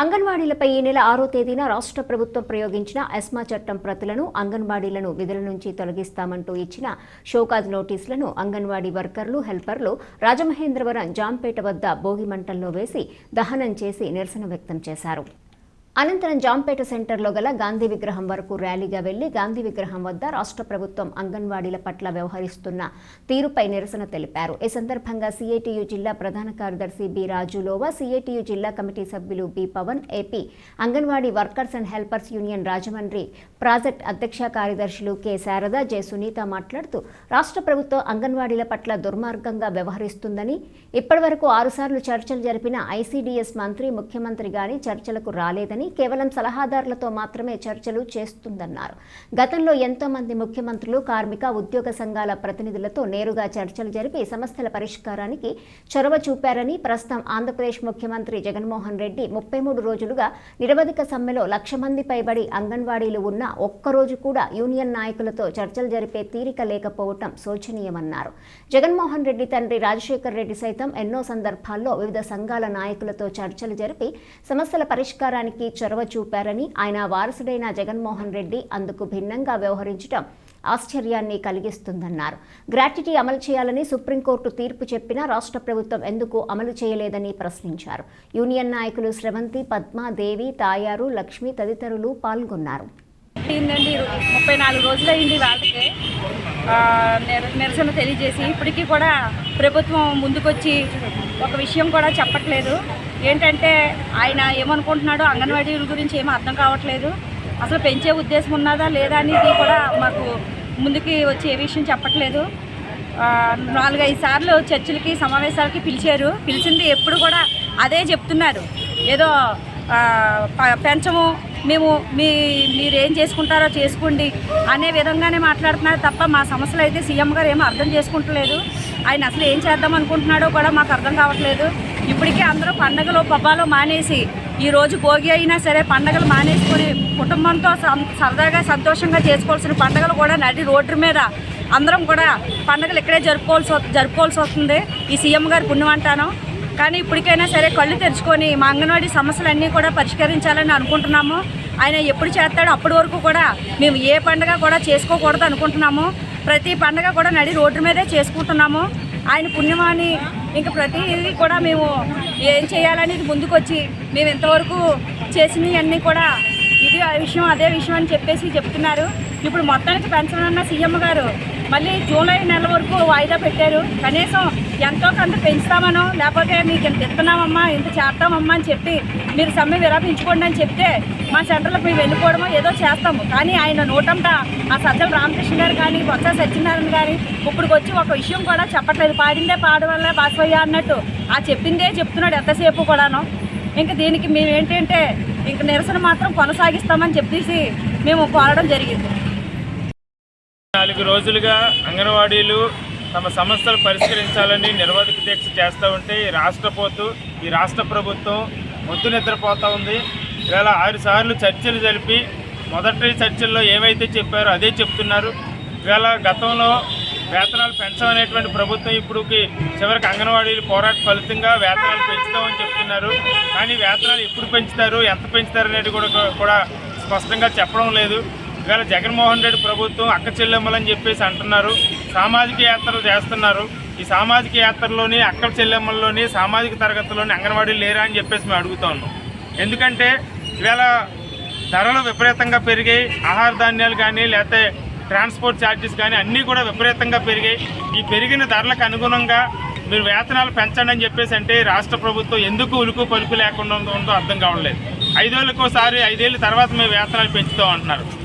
అంగన్వాడీలపై ఈ నెల ఆరో తేదీన రాష్ట్ర ప్రభుత్వం ప్రయోగించిన ఎస్మా చట్టం ప్రతులను అంగన్వాడీలను విధుల నుంచి తొలగిస్తామంటూ ఇచ్చిన షోకాజ్ నోటీసులను అంగన్వాడీ వర్కర్లు హెల్పర్లు రాజమహేంద్రవరం జాంపేట వద్ద భోగిమంటల్లో వేసి దహనం చేసి నిరసన వ్యక్తం చేశారు. అనంతరం జాంపేట సెంటర్లో గల గాంధీ విగ్రహం వరకు ర్యాలీగా వెళ్ళి గాంధీ విగ్రహం వద్ద రాష్ట్ర ప్రభుత్వం అంగన్వాడీల పట్ల వ్యవహరిస్తున్న తీరుపై నిరసన తెలిపారు. ఈ సందర్భంగా సిఐటియు జిల్లా ప్రధాన కార్యదర్శి బి రాజులోవా సిఐటియు జిల్లా కమిటీ సభ్యులు B Pavan AP anganwadi workers and helpers union Rajahmundry project అధ్యక్ష కార్యదర్శులు కె. శారద జె. సునీత మాట్లాడుతూ రాష్ట్ర ప్రభుత్వం అంగన్వాడీల పట్ల దుర్మార్గంగా వ్యవహరిస్తుందని ఇప్పటివరకు ఆరుసార్లు చర్చలు జరిపిన ఐసీడీఎస్ మంత్రి ముఖ్యమంత్రి గాని చర్చలకు రాలేదని కేవలం సలహాదారులతో మాత్రమే చర్చలు చేస్తుందన్నారు. గతంలో ఎంతో మంది ముఖ్యమంత్రులు కార్మిక ఉద్యోగ సంఘాల ప్రతినిధులతో నేరుగా చర్చలు జరిపి సమస్యల పరిష్కారానికి చొరవ చూపారని ప్రస్తుతం ఆంధ్రప్రదేశ్ ముఖ్యమంత్రి జగన్మోహన్ రెడ్డి ముప్పై మూడు రోజులుగా నిరవధిక సమ్మెలో లక్ష మంది పైబడి అంగన్వాడీలు ఉన్న ఒక్కరోజు కూడా యూనియన్ నాయకులతో చర్చలు జరిపే తీరిక లేకపోవటం శోచనీయమన్నారు. జగన్మోహన్ రెడ్డి తండ్రి రాజశేఖర్ రెడ్డి సైతం ఎన్నో సందర్భాల్లో వివిధ సంఘాల నాయకులతో చర్చలు జరిపి సమస్యల పరిష్కారానికి చొరవ చూపారని ఆయన వారసుడైన జగన్మోహన్ రెడ్డి అందుకు భిన్నంగా వ్యవహరించడం ఆశ్చర్యాన్ని కలిగిస్తుందన్నారు. గ్రాట్యుటీ అమలు చేయాలని సుప్రీంకోర్టు తీర్పు చెప్పినా రాష్ట్ర ప్రభుత్వం ఎందుకు అమలు చేయలేదని ప్రశ్నించారు. యూనియన్ నాయకులు స్రవంతి పద్మ దేవి తాయారు లక్ష్మి తదితరులు పాల్గొన్నారు. ముప్పై నాలుగు రోజులు అయింది వాళ్ళకి నిరసన తెలియజేసి ఇప్పటికీ కూడా ప్రభుత్వం ముందుకొచ్చి ఒక విషయం కూడా చెప్పట్లేదు. ఏంటంటే ఆయన ఏమనుకుంటున్నాడో అంగన్వాడీల గురించి ఏమీ అర్థం కావట్లేదు. అసలు పెంచే ఉద్దేశం ఉన్నదా లేదా అనేది కూడా మాకు ముందుకి వచ్చి ఏ విషయం చెప్పట్లేదు. నాలుగైదు సార్లు చర్చలకి సమావేశాలకి పిలిచారు. పిలిచింది ఎప్పుడు కూడా అదే చెప్తున్నారు. ఏదో ప- పెంచము మేము మీ మీరు ఏం చేసుకుంటారో చేసుకోండి అనే విధంగానే మాట్లాడుతున్నారు తప్ప మా సమస్యలు అయితే సీఎం గారు ఏమో అర్థం చేసుకుంటలేదు. ఆయన అసలు ఏం చేద్దాం అనుకుంటున్నాడో కూడా మాకు అర్థం కావట్లేదు. ఇప్పటికే అందరూ పండగలు పబ్బాలు మానేసి ఈ రోజు భోగి అయినా సరే పండగలు మానేసుకొని కుటుంబంతో సరదాగా సంతోషంగా చేసుకోవాల్సిన పండగలు కూడా నడి రోడ్డు మీద అందరం కూడా పండగలు ఇక్కడే జరుపుకోవాల్సి జరుపుకోవాల్సి వస్తుంది. ఈ సీఎం గారి పుణ్యం అంటాను కానీ ఇప్పటికైనా సరే కళ్ళు తెరుచుకొని మా అంగన్వాడీ సమస్యలన్నీ కూడా పరిష్కరించాలని అనుకుంటున్నాము. ఆయన ఎప్పుడు చేస్తాడో అప్పటి వరకు కూడా మేము ఏ పండగ కూడా చేసుకోకూడదు అనుకుంటున్నాము. ప్రతి పండగ కూడా నడి రోడ్డు మీదే చేసుకుంటున్నాము. ఆయన పుణ్యమాని ఇంకా ప్రతిదీ కూడా మేము ఏం చేయాలనేది ముందుకొచ్చి మేము ఇంతవరకు చేసినవన్నీ కూడా ఇది ఆ విషయం అదే విషయం అని చెప్పేసి చెప్తున్నారు. ఇప్పుడు మొత్తానికి పెంచాలన్న సీఎం గారు మళ్ళీ జూలై నెల వరకు వాయిదా పెట్టారు. కనీసం ఎంతో కొంత పెంచుతామనో లేకపోతే మీకు ఇంత ఇస్తున్నామమ్మా ఇంత చేస్తామమ్మా అని చెప్పి మీరు సమ్మె విరమించుకోండి అని చెప్తే మా సెంటర్లకు మేము వెళ్ళిపోవడమో ఏదో చేస్తాము. కానీ ఆయన నోటంట ఆ సజ్జల రామకృష్ణ గారు కానీ బొత్స సత్యనారాయణ కానీ ఇప్పుడు వచ్చి ఒక విషయం కూడా చెప్పట్లేదు. పాడిందే పాడవల్లే బాసవయ్య అన్నట్టు. ఆ చెప్పిందే చెప్తున్నాడు ఎంతసేపు కూడాను. ఇంకా దీనికి మేము ఏంటంటే ఇంక నిరసన మాత్రం కొనసాగిస్తామని చెప్పేసి మేము కోరడం జరిగింది. నాలుగు రోజులుగా అంగన్వాడీలు తమ సమస్యలు పరిష్కరించాలని నిరవధిక దీక్ష చేస్తూ ఉంటే ఈ రాష్ట్ర పోతు ఈ రాష్ట్ర ప్రభుత్వం ముద్దు నిద్రపోతూ ఉంది. ఇలా ఆరు సార్లు చర్చలు జరిపి మొదటి చర్చల్లో ఏవైతే చెప్పారో అదే చెప్తున్నారు. ఇవాళ గతంలో వేతనాలు పెంచమనేటువంటి ప్రభుత్వం ఇప్పుడుకి చివరికి అంగన్వాడీలు పోరాట ఫలితంగా వేతనాలు పెంచుతామని చెప్తున్నారు. కానీ వేతనాలు ఎప్పుడు పెంచుతారు ఎంత పెంచుతారు అనేది కూడా కూడా స్పష్టంగా చెప్పడం లేదు. ఇవాళ జగన్మోహన్ రెడ్డి ప్రభుత్వం అక్క చెల్లెమ్మలని చెప్పేసి అంటున్నారు సామాజిక యాత్రలు చేస్తున్నారు. ఈ సామాజిక యాత్రలోని అక్క చెల్లెమ్మల్లోని సామాజిక తరగతిలోని అంగన్వాడీలు లేరా అని చెప్పేసి మేము అడుగుతా ఉన్నాం. ఎందుకంటే ఇవాళ ధరలు విపరీతంగా పెరిగాయి ఆహార ధాన్యాలు కానీ లేకపోతే ట్రాన్స్పోర్ట్ ఛార్జెస్ కానీ అన్నీ కూడా విపరీతంగా పెరిగాయి. ఈ పెరిగిన ధరలకు అనుగుణంగా మీరు వేతనాలు పెంచండి అని చెప్పేసి అంటే రాష్ట్ర ప్రభుత్వం ఎందుకు ఉలుకు పలుకు లేకుండా ఉందో అర్థం అర్థం కావట్లేదు. ఐదేళ్ళకోసారి ఐదేళ్ళ తర్వాత మేము వేతనాలు పెంచుతాం అంటున్నారు.